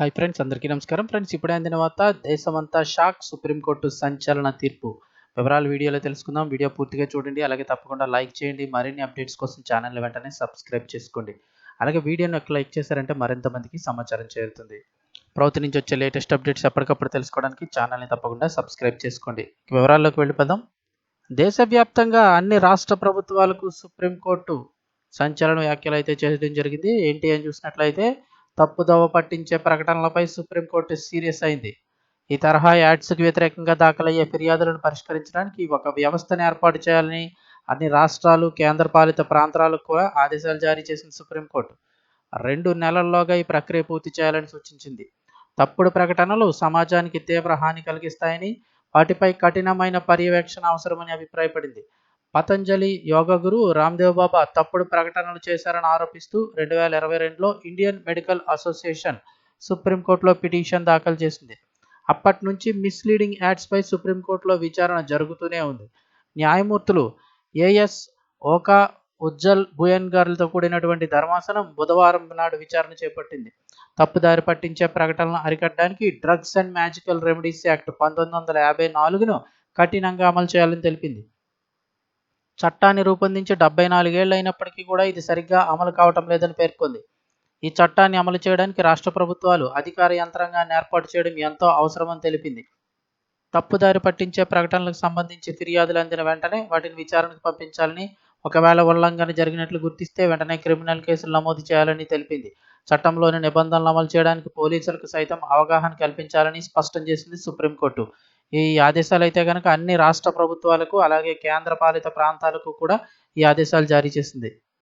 Hi friends అందరికీ నమస్కారం. Friends ఇప్పుడే అందిన వార్త దేశమంతా షాక్ సుప్రీంకోర్టు సంచలన తీర్పు. వివరాలు వీడియోలో తెలుసుకుందాం. వీడియో పూర్తిగా చూడండి. అలాగే తప్పకుండా లైక్ చేయండి. మరిన్ని అప్డేట్స్ కోసం ఛానల్ వెంటనే సబ్స్క్రైబ్ చేసుకోండి. అలాగే వీడియోని ఒక లైక్ చేశారంటే మరింత మందికి సమాచారం చేరుతుంది. ప్రభుత్వం నుంచి వచ్చే లేటెస్ట్ అప్డేట్స్ ఎప్పటికప్పుడు తెలుసుకోవడానికి ఛానల్ని తప్పకుండా సబ్స్క్రైబ్ చేసుకోండి. వివరాల్లోకి వెళ్ళిపోదాం. దేశవ్యాప్తంగా అన్ని రాష్ట్ర ప్రభుత్వాలకు సుప్రీంకోర్టు సంచలన వ్యాఖ్యలు అయితే చేయడం జరిగింది. ఏంటి అని చూసినట్లయితే తప్పుదోవ పట్టించే ప్రకటనలపై సుప్రీంకోర్టు సీరియస్ అయింది. ఈ తరహా యాడ్స్కి వ్యతిరేకంగా దాఖలయ్యే ఫిర్యాదులను పరిష్కరించడానికి ఒక వ్యవస్థను ఏర్పాటు చేయాలని అన్ని రాష్ట్రాలు కేంద్రపాలిత ప్రాంతాలకు కూడా ఆదేశాలు జారీ చేసిన సుప్రీంకోర్టు. రెండు నెలల్లోగా ఈ ప్రక్రియ పూర్తి చేయాలని సూచించింది. తప్పుడు ప్రకటనలు సమాజానికి తీవ్ర హాని కలిగిస్తాయని వాటిపై కఠినమైన పర్యవేక్షణ అవసరమని అభిప్రాయపడింది. పతంజలి యోగ గురు రామ్దేవ్ బాబా తప్పుడు ప్రకటనలు చేశారని ఆరోపిస్తూ రెండు వేల ఇరవై రెండులో ఇండియన్ మెడికల్ అసోసియేషన్ సుప్రీంకోర్టులో పిటిషన్ దాఖలు చేసింది. అప్పటి నుంచి మిస్లీడింగ్ యాడ్స్పై సుప్రీంకోర్టులో విచారణ జరుగుతూనే ఉంది. న్యాయమూర్తులు ఏఎస్ ఓకా ఉజ్జల్ భుయన్గర్లతో కూడినటువంటి ధర్మాసనం బుధవారం నాడు విచారణ చేపట్టింది. తప్పుదారి పట్టించే ప్రకటనలను అరికట్టడానికి drugs and magical remedies act పంతొమ్మిది వందల యాభై నాలుగును కఠినంగా అమలు చేయాలని తెలిపింది. చట్టాన్ని రూపొందించి డెబ్బై నాలుగేళ్ళు అయినప్పటికీ కూడా ఇది సరిగ్గా అమలు కావటం లేదని పేర్కొంది. ఈ చట్టాన్ని అమలు చేయడానికి రాష్ట్ర ప్రభుత్వాలు అధికార యంత్రాంగాన్ని ఏర్పాటు చేయడం ఎంతో అవసరమని తెలిపింది. తప్పుదారి పట్టించే ప్రకటనలకు సంబంధించి ఫిర్యాదులు అందిన వెంటనే వాటిని విచారణకు పంపించాలని ఒకవేళ ఉల్లంఘన జరిగినట్లు గుర్తిస్తే వెంటనే క్రిమినల్ కేసులు నమోదు చేయాలని తెలిపింది. చట్టంలోని నిబంధనలు అమలు చేయడానికి పోలీసులకు సైతం అవగాహన కల్పించాలని స్పష్టం చేసింది సుప్రీంకోర్టు. ఈ ఆదేశాలు అయితే కనుక అన్ని రాష్ట్ర ప్రభుత్వాలకు అలాగే కేంద్ర పాలిత ప్రాంతాలకు కూడా ఈ ఆదేశాలు జారీ చేసింది.